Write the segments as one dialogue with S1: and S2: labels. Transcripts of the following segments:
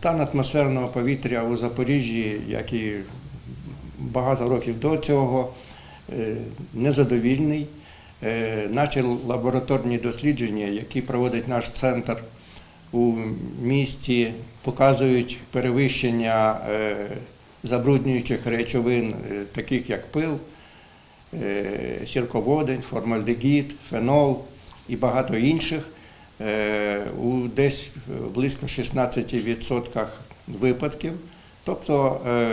S1: Стан атмосферного повітря у Запоріжжі, як і багато років до цього, е, незадовільний. Е, Наші лабораторні дослідження, які проводить наш центр у місті, показують перевищення е, забруднюючих речовин, таких як пил, сірководень, формальдегід, фенол і багато інших. У десь близько 16% випадків. Тобто е,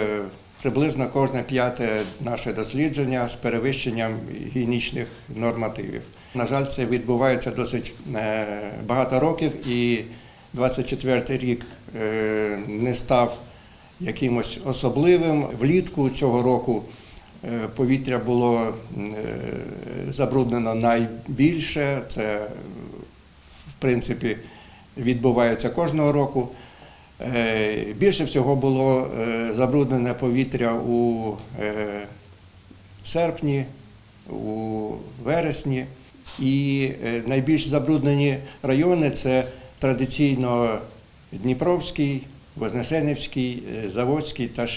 S1: приблизно кожне п'яте наше дослідження з перевищенням гігієнічних нормативів. На жаль, це відбувається досить е, багато років, і 24 рік е, не став якимось особливим. Влітку цього року повітря було забруднено найбільше. Це в принципі відбувається кожного року. Е, Більше всього було е, забруднене повітря у е, серпні, у вересні. І найбільш забруднені райони це традиційно Дніпровський, Вознесенівський, Заводський та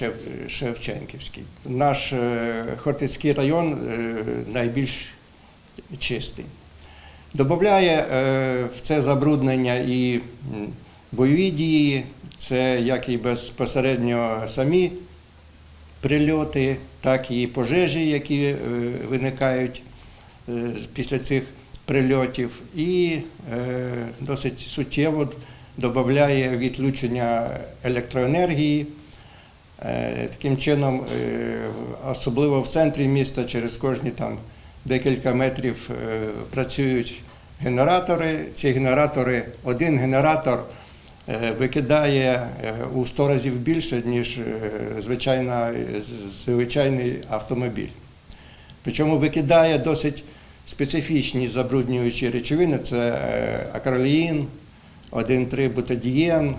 S1: Шевченківський. Наш Хортицький район найбільш чистий. Добавляє е, в це забруднення і бойові дії, це як і безпосередньо самі прильоти, так і пожежі, які е, виникають е, після цих прильотів, і досить суттєво додає відключення електроенергії. Таким чином, особливо в центрі міста, через кожні там декілька метрів е, працюють генератори. Ці генератори, один генератор е, викидає е, у 100 разів більше, ніж звичайний автомобіль. Причому викидає досить специфічні забруднюючі речовини: це акролеїн, 1,3-бутадієн, е,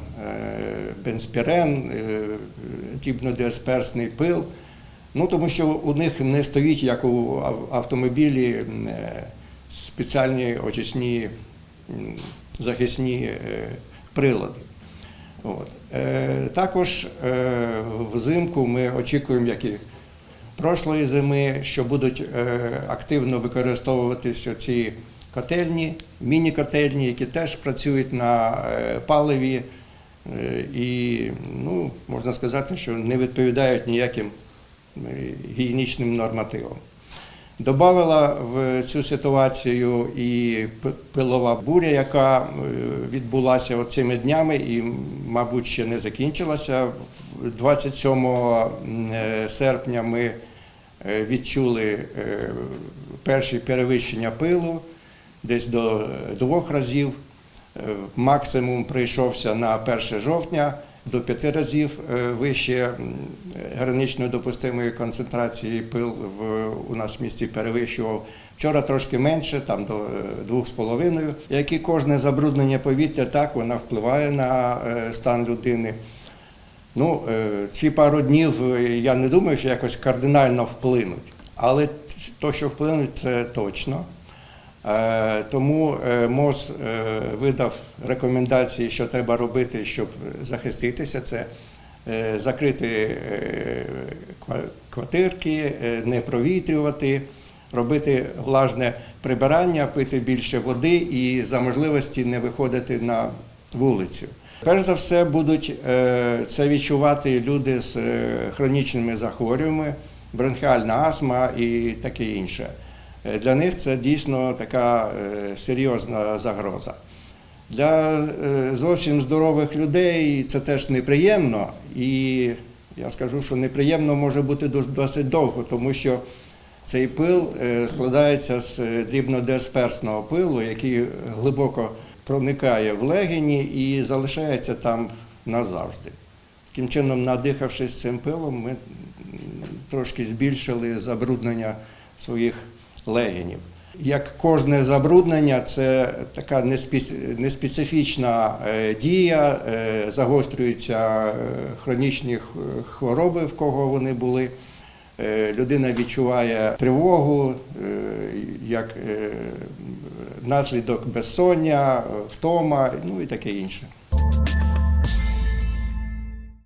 S1: бенспірен, е, дібнодисперсний пил. Ну, тому що у них не стоїть, як у автомобілі, е, спеціальні очисні захисні е, прилади. От. Е, Також взимку ми очікуємо, як і прошлої зими, що будуть активно використовуватися ці котельні, міні-котельні, які теж працюють на паливі і, ну, можна сказати, що не відповідають ніяким гігієнічним нормативам. Добавила в цю ситуацію і пилова буря, яка е, відбулася цими днями і, мабуть, ще не закінчилася. 27 е, серпня ми е, відчули перші перевищення пилу десь до двох разів. Максимум прийшовся на 1 жовтня до п'яти разів е, вище гранично допустимої концентрації пил в у нас в місті перевищував. Вчора трошки менше, там до е, 2,5. Як і кожне забруднення повітря, так воно впливає на е, стан людини. Ну, е, ці пару днів е, я не думаю, що якось кардинально вплинуть. Але то, що вплинуть, це точно. Е, Тому е, МОЗ е, видав рекомендації, що треба робити, щоб захиститися. Це закрити квартирки, не провітрювати, робити влажне прибирання, пити більше води і за можливості не виходити на вулицю. Перш за все будуть це відчувати люди з хронічними захворюваннями, бронхіальна астма і таке інше. Е, Для них це дійсно така е, серйозна загроза. Для е, зовсім здорових людей це теж неприємно, і я скажу, що неприємно може бути досить довго, тому що цей пил складається з дрібнодисперсного пилу, який глибоко проникає в легені і залишається там назавжди. Таким чином, надихавшись цим пилом, ми трошки збільшили забруднення своїх легенів. Як кожне забруднення, це така неспецифічна е, дія, е, загострюються е, хронічні хвороби, в кого вони були. Людина відчуває тривогу, як наслідок безсоння, втома, ну і таке інше.